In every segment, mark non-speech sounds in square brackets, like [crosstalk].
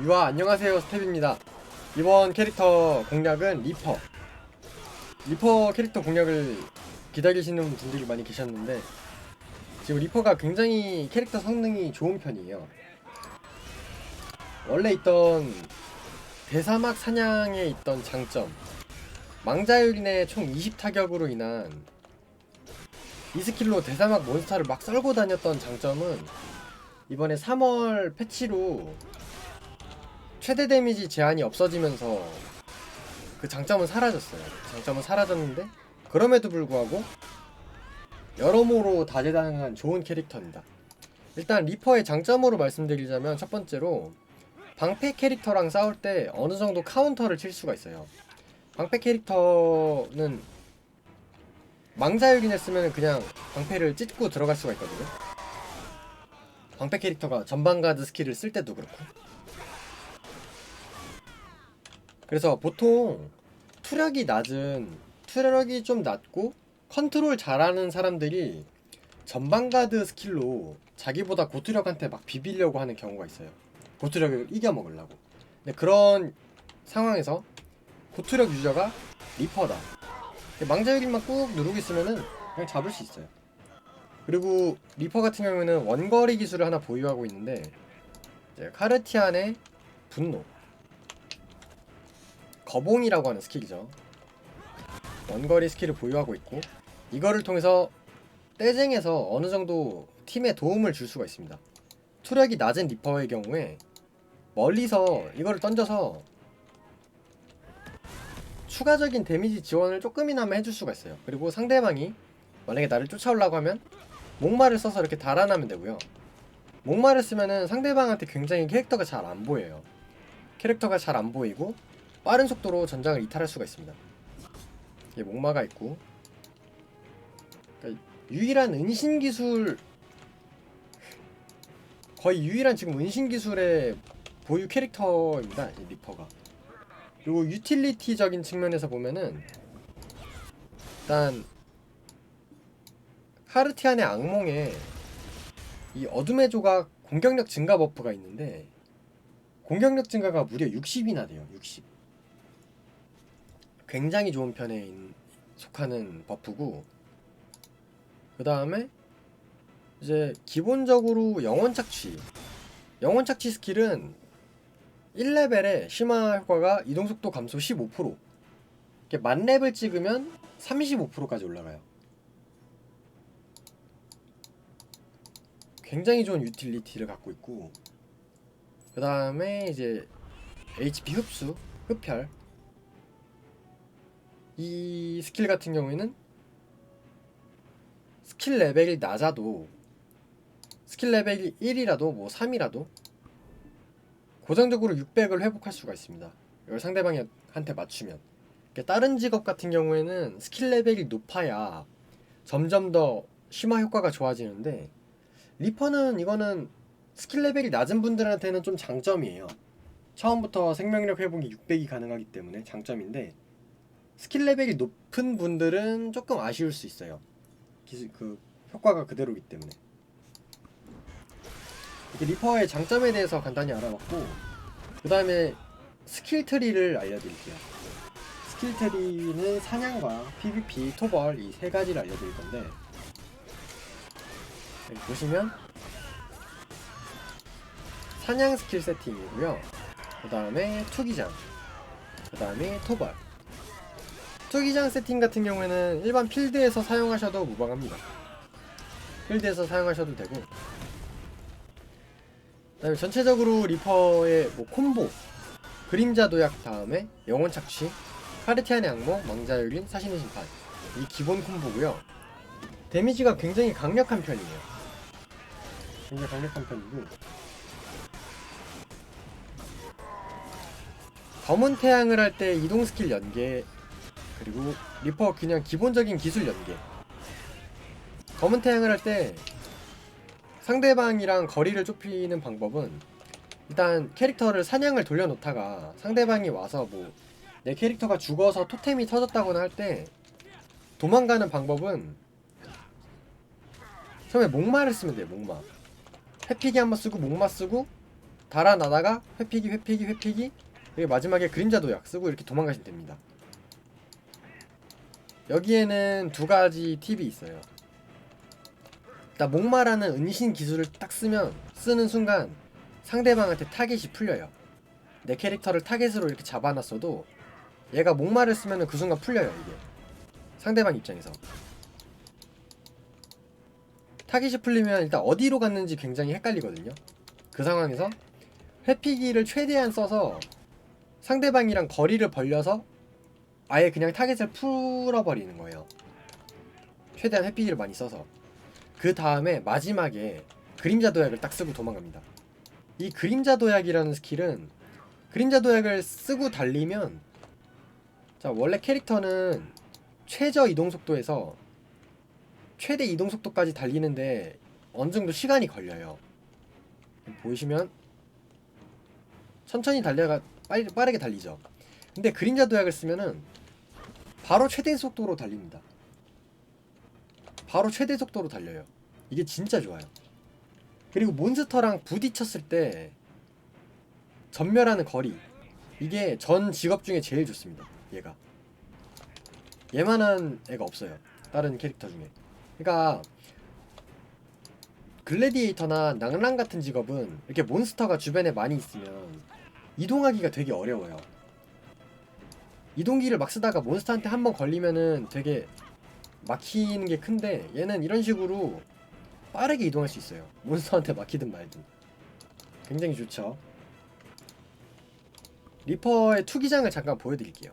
유아 안녕하세요. 스텝입니다. 이번 캐릭터 공략은 리퍼. 리퍼 캐릭터 공략을 기다리시는 분들이 많이 계셨는데 지금 리퍼가 굉장히 캐릭터 성능이 좋은 편이에요. 원래 있던 대사막 사냥에 있던 장점 망자유린의 총 20타격으로 인한 이 스킬로 대사막 몬스터를 막 썰고 다녔던 장점은 이번에 3월 패치로 최대 데미지 제한이 없어지면서 그 장점은 사라졌어요. 장점은 사라졌는데 그럼에도 불구하고 여러모로 다재다능한 좋은 캐릭터입니다. 일단 리퍼의 장점으로 말씀드리자면 첫 번째로 방패 캐릭터랑 싸울 때 어느 정도 카운터를 칠 수가 있어요. 방패 캐릭터는 망자유긴 했으면 그냥 방패를 찢고 들어갈 수가 있거든요. 방패 캐릭터가 전방 가드 스킬을 쓸 때도 그렇고. 그래서 보통 투력이 낮은 투력이 좀 낮고 컨트롤 잘하는 사람들이 전방 가드 스킬로 자기보다 고투력한테 막 비비려고 하는 경우가 있어요. 고투력을 이겨 먹으려고. 근데 그런 상황에서 고투력 유저가 리퍼다. 망자유긴만 꾹 누르고 있으면은 그냥 잡을 수 있어요. 그리고 리퍼 같은 경우에는 원거리 기술을 하나 보유하고 있는데 카르티안의 분노 거봉이라고 하는 스킬이죠. 원거리 스킬을 보유하고 있고 이거를 통해서 떼쟁에서 어느 정도 팀에 도움을 줄 수가 있습니다. 투력이 낮은 리퍼의 경우에 멀리서 이거를 던져서 추가적인 데미지 지원을 조금이나마 해줄 수가 있어요. 그리고 상대방이 만약에 나를 쫓아오려고 하면 목마를 써서 이렇게 달아나면 되고요. 목마를 쓰면은 상대방한테 굉장히 캐릭터가 잘 안 보여요. 캐릭터가 잘 안 보이고 빠른 속도로 전장을 이탈할 수가 있습니다. 이게 목마가 있고 그러니까 유일한 은신 기술 거의 유일한 지금 은신 기술의 보유 캐릭터입니다. 이 리퍼가. 그리고 유틸리티적인 측면에서 보면은 일단 카르티안의 악몽에 이 어둠의 조각 공격력 증가 버프가 있는데 공격력 증가가 무려 60이나 돼요. 60. 굉장히 좋은 편에 인- 속하는 버프고 그 다음에 이제 기본적으로 영원 착취. 영원 착취 스킬은 1레벨에 심화 효과가 이동속도 감소 15% 이렇게 만 렙을 찍으면 35%까지 올라가요. 굉장히 좋은 유틸리티를 갖고 있고 그 다음에 이제 HP 흡수, 흡혈 이 스킬 같은 경우에는 스킬 레벨이 낮아도 스킬 레벨이 1이라도 뭐 3이라도 고정적으로 600을 회복할 수가 있습니다. 이걸 상대방한테 맞추면 다른 직업 같은 경우에는 스킬 레벨이 높아야 점점 더 심화 효과가 좋아지는데 리퍼는 이거는 스킬 레벨이 낮은 분들한테는 좀 장점이에요. 처음부터 생명력 회복이 600이 가능하기 때문에 장점인데 스킬 레벨이 높은 분들은 조금 아쉬울 수 있어요. 기술 그 효과가 그대로이기 때문에. 이렇게 리퍼의 장점에 대해서 간단히 알아봤고 그 다음에 스킬 트리를 알려드릴게요. 스킬 트리는 사냥과 PVP, 토벌 이 세 가지를 알려드릴 건데 여기 보시면 사냥 스킬 세팅이고요. 그 다음에 투기장, 그 다음에 토벌. 투기장 세팅 같은 경우에는 일반 필드에서 사용하셔도 무방합니다. 필드에서 사용하셔도 되고. 그다음에 전체적으로 리퍼의 뭐 콤보, 그림자 도약 다음에 영혼 착취, 카르티안의 악몽, 망자율린, 사신의 심판 이 기본 콤보고요. 데미지가 굉장히 강력한 편이에요. 굉장히 강력한 편이고 검은 태양을 할 때 이동 스킬 연계 그리고 리퍼 그냥 기본적인 기술 연계 검은 태양을 할 때 상대방이랑 거리를 좁히는 방법은 일단 캐릭터를 사냥을 돌려놓다가 상대방이 와서 뭐 내 캐릭터가 죽어서 토템이 터졌다거나 할 때 도망가는 방법은 처음에 목마를 쓰면 돼요 목마 회피기 한번 쓰고 목마 쓰고 달아나다가 회피기 회피기 회피기 그리고 마지막에 그림자 도약 쓰고 이렇게 도망가시면 됩니다. 여기에는 두 가지 팁이 있어요. 일단 목마라는 은신 기술을 딱 쓰면 쓰는 순간 상대방한테 타겟이 풀려요. 내 캐릭터를 타겟으로 이렇게 잡아놨어도 얘가 목마를 쓰면 그 순간 풀려요 이게 상대방 입장에서 타깃이 풀리면 일단 어디로 갔는지 굉장히 헷갈리거든요 그 상황에서 회피기를 최대한 써서 상대방이랑 거리를 벌려서 아예 그냥 타겟을 풀어버리는 거예요 최대한 회피기를 많이 써서 그 다음에 마지막에 그림자 도약을 딱 쓰고 도망갑니다 이 그림자 도약이라는 스킬은 그림자 도약을 쓰고 달리면 자 원래 캐릭터는 최저 이동 속도에서 최대 이동 속도까지 달리는데 어느 정도 시간이 걸려요. 보이시면 천천히 달려가 빠르게 달리죠. 근데 그림자 도약을 쓰면은 바로 최대 속도로 달립니다. 바로 최대 속도로 달려요. 이게 진짜 좋아요. 그리고 몬스터랑 부딪혔을 때 전멸하는 거리 이게 전 직업 중에 제일 좋습니다. 얘가 얘만한 애가 없어요. 다른 캐릭터 중에. 그러니까 글래디에이터나 낭랑 같은 직업은 이렇게 몬스터가 주변에 많이 있으면 이동하기가 되게 어려워요. 이동기를 막 쓰다가 몬스터한테 한 번 걸리면은 되게 막히는 게 큰데 얘는 이런 식으로 빠르게 이동할 수 있어요. 몬스터한테 막히든 말든. 굉장히 좋죠. 리퍼의 투기장을 잠깐 보여드릴게요.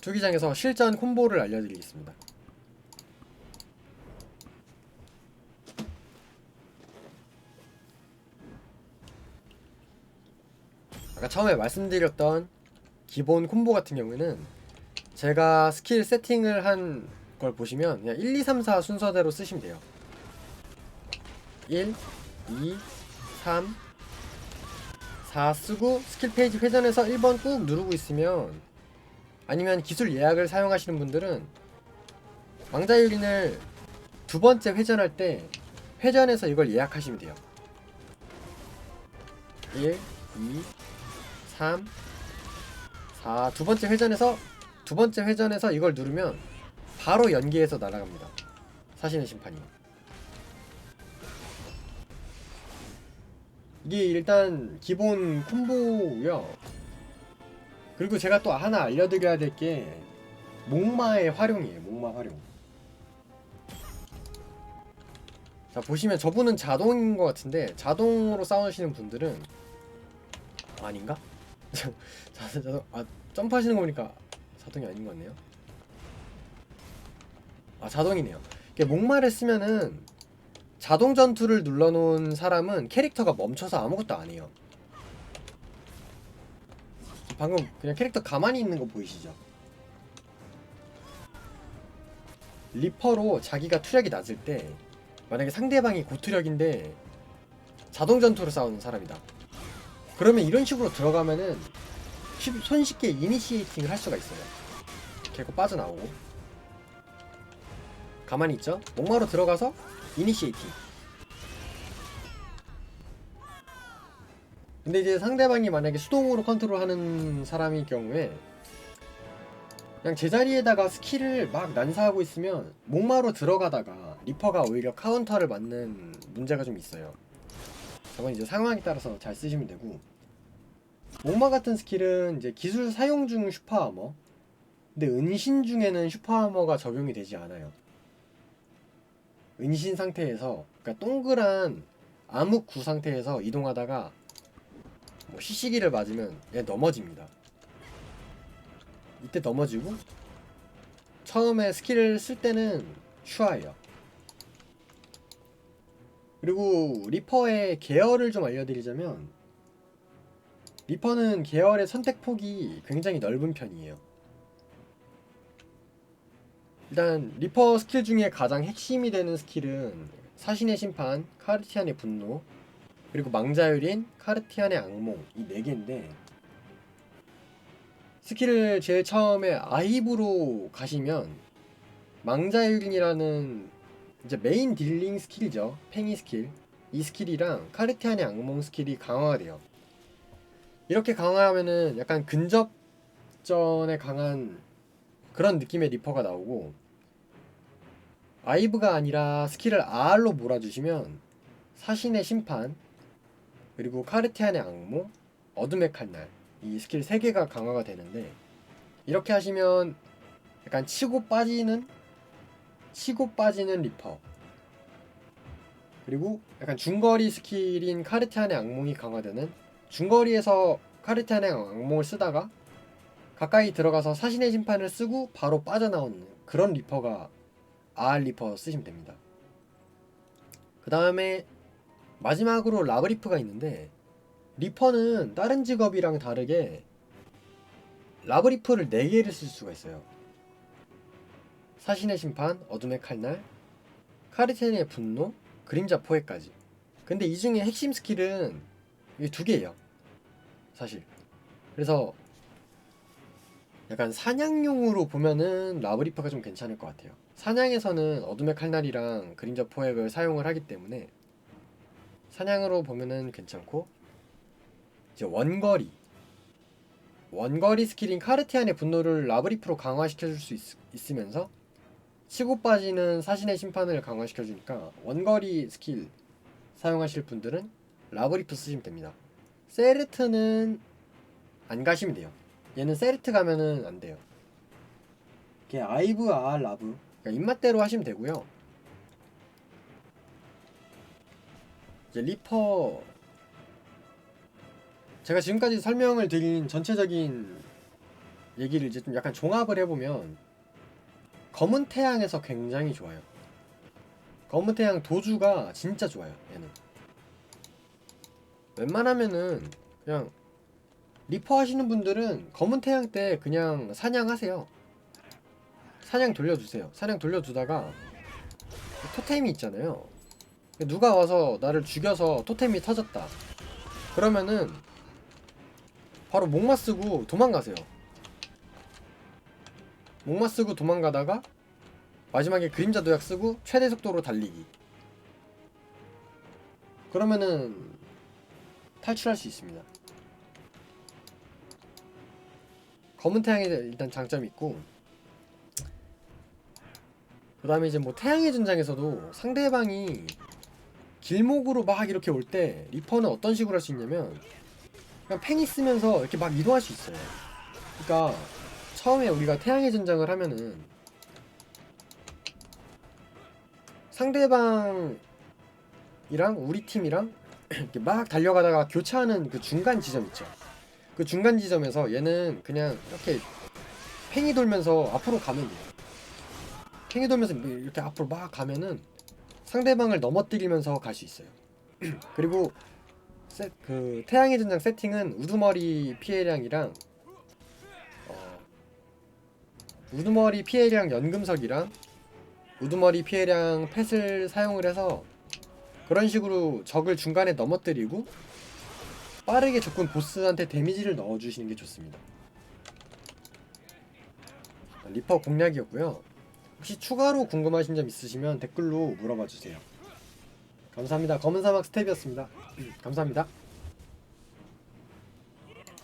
투기장에서 실전 콤보를 알려드리겠습니다. 아까 처음에 말씀드렸던 기본 콤보 같은 경우는 제가 스킬 세팅을 한 걸 보시면 그냥 1, 2, 3, 4 순서대로 쓰시면 돼요. 1, 2, 3, 4 쓰고 스킬 페이지 회전해서 1번 꾹 누르고 있으면 아니면 기술 예약을 사용하시는 분들은 왕자 유린을 두 번째 회전할 때 회전해서 이걸 예약하시면 돼요. 1, 2, 3, 4. 두 번째 회전해서 두 번째 회전해서 이걸 누르면 바로 연계해서 날아갑니다. 사신의 심판이. 이게 일단 기본 콤보고요. 그리고 제가 또 하나 알려드려야 될 게 목마의 활용이에요. 목마 활용. 자 보시면 저분은 자동인 것 같은데 자동으로 싸우시는 분들은 아닌가? 자, 자동 아 점프하시는 거 보니까 자동이 아닌 것 같네요. 아 자동이네요. 이게 목마를 쓰면은 자동 전투를 눌러놓은 사람은 캐릭터가 멈춰서 아무것도 안 해요. 방금 그냥 캐릭터 가만히 있는 거 보이시죠? 리퍼로 자기가 투력이 낮을 때 만약에 상대방이 고투력인데 자동 전투로 싸우는 사람이다. 그러면 이런 식으로 들어가면은 쉽- 손쉽게 이니시에이팅을 할 수가 있어요. 개고 빠져나오고 가만히 있죠? 목마로 들어가서 이니시에이팅. 근데 이제 상대방이 만약에 수동으로 컨트롤하는 사람일 경우에 그냥 제자리에다가 스킬을 막 난사하고 있으면 목마로 들어가다가 리퍼가 오히려 카운터를 맞는 문제가 좀 있어요. 저건 이제 상황에 따라서 잘 쓰시면 되고 목마 같은 스킬은 이제 기술 사용 중 슈퍼 아머 근데 은신 중에는 슈퍼 아머가 적용이 되지 않아요. 은신 상태에서 그러니까 동그란 암흑 구 상태에서 이동하다가 뭐 시시기를 맞으면 얘 넘어집니다. 이때 넘어지고 처음에 스킬을 쓸 때는 슈아예요. 그리고 리퍼의 계열을 좀 알려드리자면 리퍼는 계열의 선택 폭이 굉장히 넓은 편이에요. 일단 리퍼 스킬 중에 가장 핵심이 되는 스킬은 사신의 심판, 카르티안의 분노, 그리고 망자유린, 카르티안의 악몽 이 네 개인데 스킬을 제일 처음에 아입으로 가시면 망자유린이라는 이제 메인 딜링 스킬이죠. 팽이 스킬. 이 스킬이랑 카르티안의 악몽 스킬이 강화가 돼요. 이렇게 강화하면은 약간 근접전에 강한 그런 느낌의 리퍼가 나오고 아이브가 아니라 스킬을 R로 몰아주시면 사신의 심판 그리고 카르티안의 악몽 어둠의 칼날 이 스킬 3개가 강화가 되는데 이렇게 하시면 약간 치고 빠지는 치고 빠지는 리퍼 그리고 약간 중거리 스킬인 카르티안의 악몽이 강화되는 중거리에서 카르티안의 악몽을 쓰다가 가까이 들어가서 사신의 심판을 쓰고 바로 빠져나오는 그런 리퍼가 R 리퍼 쓰시면 됩니다. 그 다음에 마지막으로 라브리프가 있는데 리퍼는 다른 직업이랑 다르게 라브리프를 4개를 쓸 수가 있어요. 사신의 심판, 어둠의 칼날, 카르텐의 분노, 그림자 포획까지. 근데 이 중에 핵심 스킬은 이 두 개예요. 사실. 그래서 약간 사냥용으로 보면은 라브리퍼가 좀 괜찮을 것 같아요. 사냥에서는 어둠의 칼날이랑 그림자 포획을 사용을 하기 때문에 사냥으로 보면은 괜찮고 이제 원거리 원거리 스킬인 카르티안의 분노를 라브리프로 강화시켜줄 수 있, 으면서 치고 빠지는 사신의 심판을 강화시켜주니까 원거리 스킬 사용하실 분들은 라브리프 쓰시면 됩니다. 세르트는 안 가시면 돼요. 얘는 세르트 가면은 안 돼요. 이게 아이브 아 라브 그러니까 입맛대로 하시면 되고요. 이제 리퍼 제가 지금까지 설명을 드린 전체적인 얘기를 이제 좀 약간 종합을 해보면 검은 태양에서 굉장히 좋아요. 검은 태양 도주가 진짜 좋아요. 얘는 웬만하면은 그냥 리퍼 하시는 분들은 검은 태양 때 그냥 사냥하세요. 사냥 돌려주세요. 사냥 돌려주다가 토템이 있잖아요. 누가 와서 나를 죽여서 토템이 터졌다. 그러면은 바로 목마 쓰고 도망가세요. 목마 쓰고 도망가다가 마지막에 그림자 도약 쓰고 최대 속도로 달리기. 그러면은 탈출할 수 있습니다. 검은 태양에 일단 장점이 있고 그 다음에 이제 뭐 태양의 전장에서도 상대방이 길목으로 막 이렇게 올 때 리퍼는 어떤 식으로 할 수 있냐면 그냥 팽이 쓰면서 이렇게 막 이동할 수 있어요. 그러니까 처음에 우리가 태양의 전장을 하면은 상대방이랑 우리 팀이랑 [clears throat] 이렇게 막 달려가다가 교차하는 그 중간 지점 있죠. 그 중간 지점에서 얘는 그냥 이렇게 팽이 돌면서 앞으로 가면 돼요. 팽이 돌면서 이렇게 앞으로 막 가면은 상대방을 넘어뜨리면서 갈 수 있어요. [clears throat] 그리고 세, 그 태양의 전장 세팅은 우두머리 피해량이랑 우두머리 피해량 연금석이랑 우두머리 피해량 펫을 사용을 해서 그런 식으로 적을 중간에 넘어뜨리고 빠르게 적군 보스한테 데미지를 넣어주시는 게 좋습니다. 리퍼 공략이었고요. 혹시 추가로 궁금하신 점 있으시면 댓글로 물어봐 주세요. 감사합니다. 검은 사막 스텝이었습니다. [clears throat] 감사합니다.